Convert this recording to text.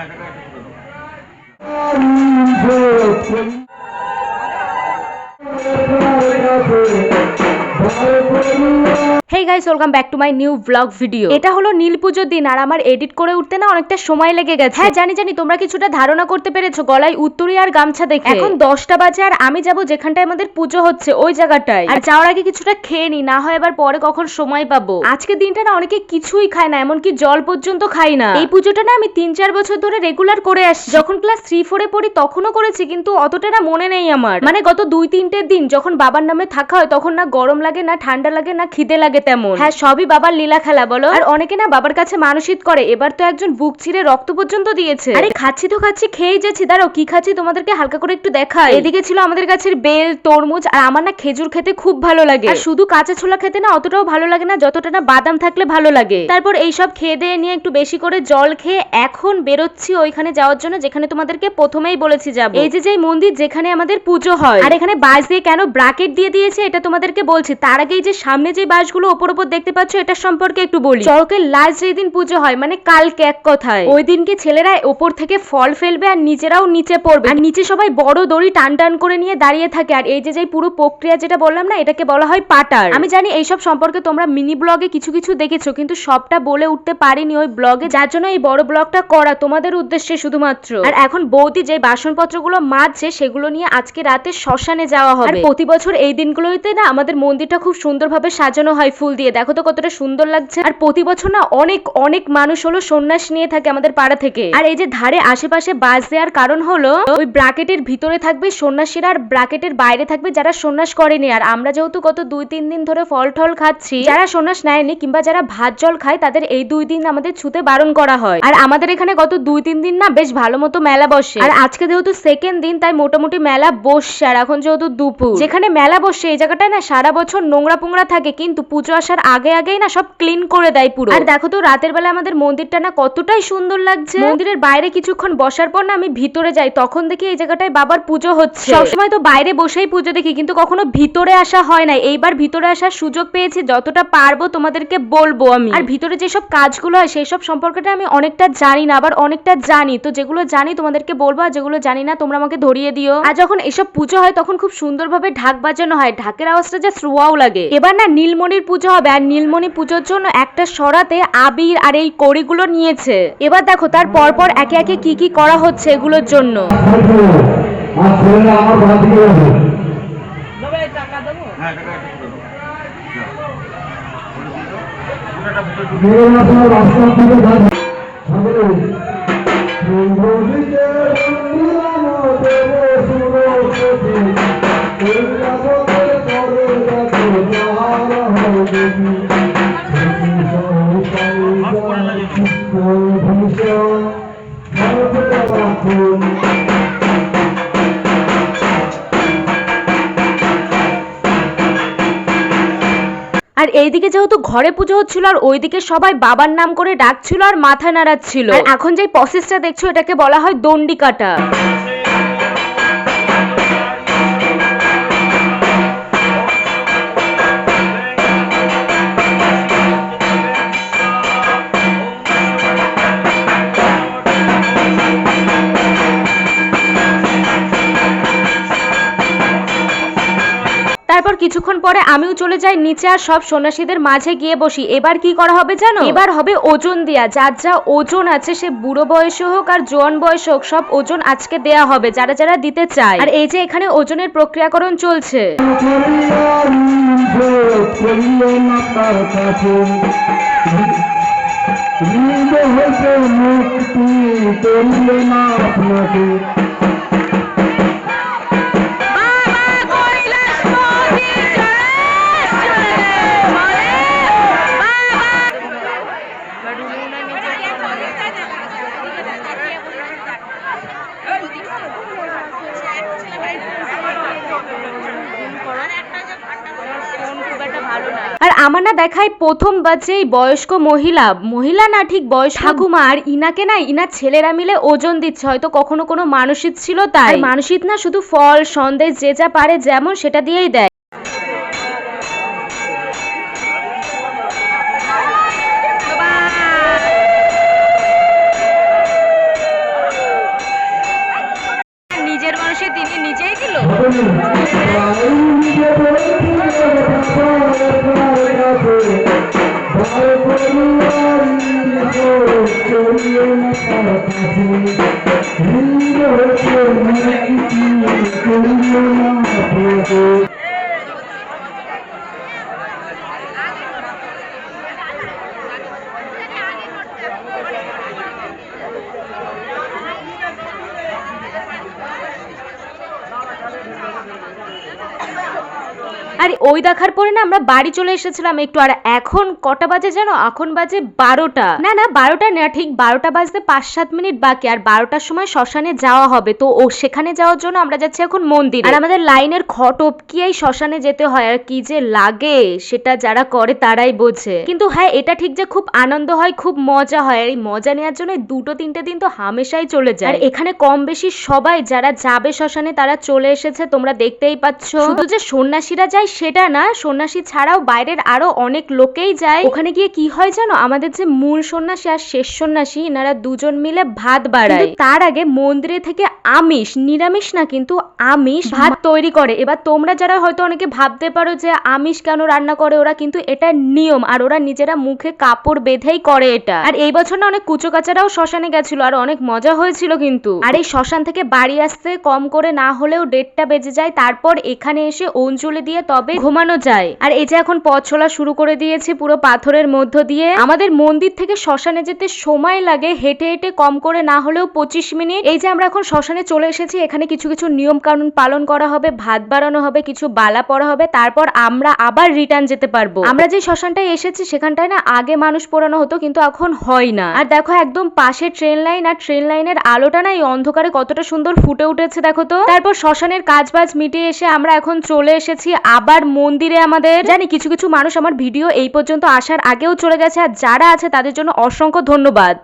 হ্যাঁ এটা একটা করে দাও hey guys welcome back to my new vlog video এটা হলো নীল পুজোর দিন আর আমার এডিট করে উঠতে না অনেকটা সময় লেগে গেছে। হ্যাঁ জানি জানি তোমরা কিছুটা ধারণা করতে পেরেছ গলায় উত্তরি আর গামছা দেখে। এখন দশটা বাজে আর আমি যাব যেখানটায় আমাদের পুজো হচ্ছে ওই জায়গাটায়। আর যাওয়ার আগে কিছুটা খেয়ে নি না হয় এবার পরে কখন সময় পাবো। আজকে দিনটা না অনেকে কিছুই খায় না এমনকি জল পর্যন্ত খাই না। এই পুজোটা না আমি তিন চার বছর ধরে রেগুলার করে আসছি। যখন ক্লাস থ্রি ফোরে পড়ি তখনও করেছি কিন্তু অতটা না মনে নেই আমার। মানে গত দুই তিনটের দিন যখন বাবার নামে থাকা হয় তখন না গরম লাগে না ঠান্ডা লাগে না খিদে লাগে তেমন। হ্যাঁ সবই বাবার লীলা খেলা বলো। আর অনেকে না বাবার কাছে মানসিক করে এবার তো একজন বুক ছিঁড়ে রক্ত পর্যন্ত দিয়েছে। আরে খাচ্ছি তো খাচ্ছি খেয়েই যাচ্ছি দাঁড়াও কি খাচ্ছি তোমাদেরকে হালকা করে একটু দেখাই। এদিকে ছিল আমাদের গাছের বেল তরমুজ আর আমার না খেজুর খেতে খুব ভালো লাগে। আর শুধু কাঁচা ছোলা খেতে না অতটাও ভালো লাগে না যতটা না বাদাম থাকলে ভালো লাগে। তারপর এইসব খেয়ে দিয়ে নিয়ে একটু বেশি করে জল খেয়ে এখন বেরোচ্ছি ওইখানে যাওয়ার জন্য যেখানে তোমাদেরকে প্রথমেই বলেছি যাব। এই যে যে মন্দির যেখানে আমাদের পুজো হয়। আর এখানে বাঁশ দিয়ে কেন ব্রাকেট দিয়ে দিয়েছে এটা তোমাদেরকে বলছি। তার আগেই যে সামনে যে বাঁশগুলো ওপর ওপর দেখতে পাচ্ছ এটা সম্পর্কে একটু বলি। চড়কের লাস্ট যেই দিন পুজো হয় মানে কালকে এক কথায় ওই দিনকে ছেলেরা ওপর থেকে ফল ফেলবে আর নিজেরাও নিচে পড়বে। আর নিচে সবাই বড় দড়ি টান টান করে নিয়ে দাঁড়িয়ে থাকে। আর এই যে যে পুরো প্রক্রিয়া যেটা বললাম না এটাকে বলা হয় পাটার। আমি জানি এইসব সম্পর্কে তোমরা মিনি ব্লগে কিছু কিছু দেখেছ কিন্তু সবটা বলে উঠতে পারিনি ওই ব্লগে। যার জন্য এই বড় ব্লগটা করা তোমাদের উদ্দেশ্যে শুধুমাত্র। আর এখন বৌদি যে বাসনপত্রগুলো মাজছে সেগুলো নিয়ে আজকে রাতে শ্মশানে যাওয়া হবে। প্রতি বছর এই দিনগুলোতে না আমাদের মন্দিরটা খুব সুন্দরভাবে সাজানো হয়, ফুল দিয়ে। দেখো তো কতটা সুন্দর লাগছে। আর প্রতি বছর না অনেক অনেক মানুষ হলো সন্ন্যাস নিয়ে থাকে আমাদের পাড়া থেকে। আর এই যে ধারে আশেপাশে বাস দেওয়ার কারণ হলো, ওই ব্রাকেটের ভিতরে থাকবে সন্ন্যাসীরা আর ব্রাকেটের বাইরে থাকবে যারা সন্ন্যাস করেনি। আর আমরা যেহেতু গত দুই, তিন দিন ধরে ফল টল খাচ্ছি, যারা সন্ন্যাস নেয়নি কিংবা যারা ভাত জল খায়, তাদের এই দুই দিন আমাদের ছুতে বারণ করা হয়। আর আমাদের এখানে গত দুই, তিন দিন না বেশ ভালো মতো মেলা বসে। আর আজকে যেহেতু সেকেন্ড দিন, তাই মোটামুটি মেলা বসছে। আর এখন যেহেতু দুপুর, যেখানে মেলা বসে, এই জায়গাটায় না সারা বছর নোংরা পোংরা থাকে কিন্তু পুজো আসার আগে আগেই না সব ক্লিন করে দেয় পুরো। আর দেখো তো রাতের বেলা আমাদের মন্দিরটা না কতটাই সুন্দর লাগছে। মন্দিরের বাইরে কিছুক্ষণ বসার পর না আমি ভিতরে যাই তখন দেখি এই জায়গাটায় বাবার পুজো হচ্ছে। সবসময় তো বাইরে বসেই পুজো দেখি কিন্তু কখনো ভিতরে আসা হয় না এইবার ভিতরে আসার সুযোগ পেয়েছি যতটা পারব তোমাদেরকে বলব আমি। আর ভিতরে যেসব কাজগুলো হয় সেই সব সম্পর্কটা আমি অনেকটা জানি না আবার অনেকটা জানি। তো যেগুলো জানি তোমাদেরকে বলব আর যেগুলো জানি না তোমরা আমাকে ধরিয়ে দিও। আর যখন এসব পুজো হয় তখন খুব সুন্দরভাবে ঢাক বাজানো হয়। ঢাকের আওয়াজটা যে যা শ্রুয়াও লাগে। এবার না নীলমণির পুজো হবে আর নীলমণি পুজোর জন্য একটা সরাতে আবির আর এই কড়িগুলো নিয়েছে। এবার দেখো তার পরপর একে একে কি কি করা হচ্ছে এগুলোর জন্য। আর ছেলেরা আর এইদিকে যেহেতু ঘরে পুজো হচ্ছিল আর ওইদিকে সবাই বাবার নাম করে ডাকছিল আর মাথা নাড়াচ্ছিল। আর এখন যে প্রসেসটা দেখছ, এটাকে বলা হয় দণ্ডি কাটা তারপর কিছুক্ষণ পরে আমিও চলে যাই নিচে আর সব সন্ন্যাসীদের মাঝে গিয়ে বসি। এবার কি করা হবে জানো? এবার হবে ওজন দেয়া। যার যা ওজন আছে সে বুড়ো বয়সে হোক আর জোয়ান বয়স হোক, সব ওজন আজকে দেয়া হবে, যারা যারা দিতে চায়। আর এই যে এখানে ওজনের প্রক্রিয়াকরণ চলছে। মুক্তি না আপনাকে। আর আমার না দেখায় প্রথম বাচ্চা বয়স্ক মহিলা। মহিলা না ঠিক বয়স ঠাকুমা আর ইনাকে না ইনার ছেলেরা মিলে ওজন দিচ্ছে। হয়তো কখনো কোনো মানসিক ছিল তাই। মানসিক না শুধু ফল সন্দেশ যে যা পারে যেমন সেটা দিয়েই দেয়। Thank you. আর ওই দেখার পরে না আমরা বাড়ি চলে এসেছিলাম একটু, আর এখন কটা বাজে জানো? এখন বাজে বারোটা। না না, বারোটা না, ঠিক বারোটা বাজতে পাঁচ সাত মিনিট বাকি, আর বারোটার সময় শ্মশানে যাওয়া হবে। তো ও সেখানে যাওয়ার জন্য আমরা যাচ্ছি এখন মন্দির। আর আমাদের লাইনের খট টপকিয়েই শ্মশানে যেতে হয়, আর কি যে লাগে সেটা যারা করে তারাই বোঝে। কিন্তু হ্যাঁ এটা ঠিক যে খুব আনন্দ হয়, খুব মজা হয়, আর এই মজা নেওয়ার জন্য এই দুটো তিনটে দিন তো হামেশাই চলে যায়। আর এখানে কম বেশি সবাই যারা যাবে শ্মশানে, তারা চলে এসেছে, তোমরা দেখতেই পাচ্ছ। শুধু যে সন্ন্যাসীরা যায় সেটা না সন্ন্যাসী ছাড়াও বাইরের আরও অনেক লোকেই যায়। ওখানে গিয়ে কি হয় জানো? আমাদের যে মূল সন্ন্যাসী আর শেষ সন্ন্যাসী এনারা দুজন মিলে ভাত বাড়ায়। তার আগে মন্দিরে থেকে আমিষ নিরামিষ না কিন্তু আমিষ ভাত তৈরি করে। এবার তোমরা যারা হয়তো অনেকে ভাবতে পারো যে আমিষ কেন রান্না করে ওরা কিন্তু এটা নিয়ম। আর ওরা নিজেরা মুখে কাপড় বেঁধেই করে এটা। আর এই বছর না অনেক কুচো কাচারাও শ্মশানে গেছিল আর অনেক মজা হয়েছিল কিন্তু। আর এই শ্মশান থেকে বাড়ি আসতে কম করে না হলেও ডেটটা বেজে যায়। তারপর এখানে এসে অঞ্জলি দিয়ে তবে ঘুমানো যায়? আর এই যে এখন পথ চলা শুরু করে দিয়েছি পুরো পাথরের মধ্য দিয়ে। আমাদের মন্দির থেকে শ্মশানে যেতে সময় লাগে, হেঁটে হেঁটে কম করে না হলেও পঁচিশ মিনিট। এই যে আমরা এখন শ্মশানে চলে এসেছি, এখানে কিছু কিছু নিয়ম কানুন পালন করা হবে, ভাত বাড়ানো হবে, কিছু বালা পড়া হবে, তারপর আমরা আবার রিটার্ন যেতে পারব। আমরা যে শ্মশানটায় এসেছি, সেখানটায় না আগে মানুষ পোড়ানো হতো, কিন্তু এখন হয় না। আর দেখো একদম পাশে ট্রেন লাইন আর ট্রেন লাইনের আলোটা না এই অন্ধকারে কতটা সুন্দর ফুটে উঠেছে, দেখো তো। তারপর শ্মশানের কাজ বাজ মিটিয়ে এসে আমরা এখন চলে এসেছি আবার মন্দিরে আমাদের। জানি কিছু কিছু মানুষ আমার ভিডিও এই পর্যন্ত আসার আগেও চলে গেছে আর যারা আছে তাদের জন্য অসংখ্য ধন্যবাদ।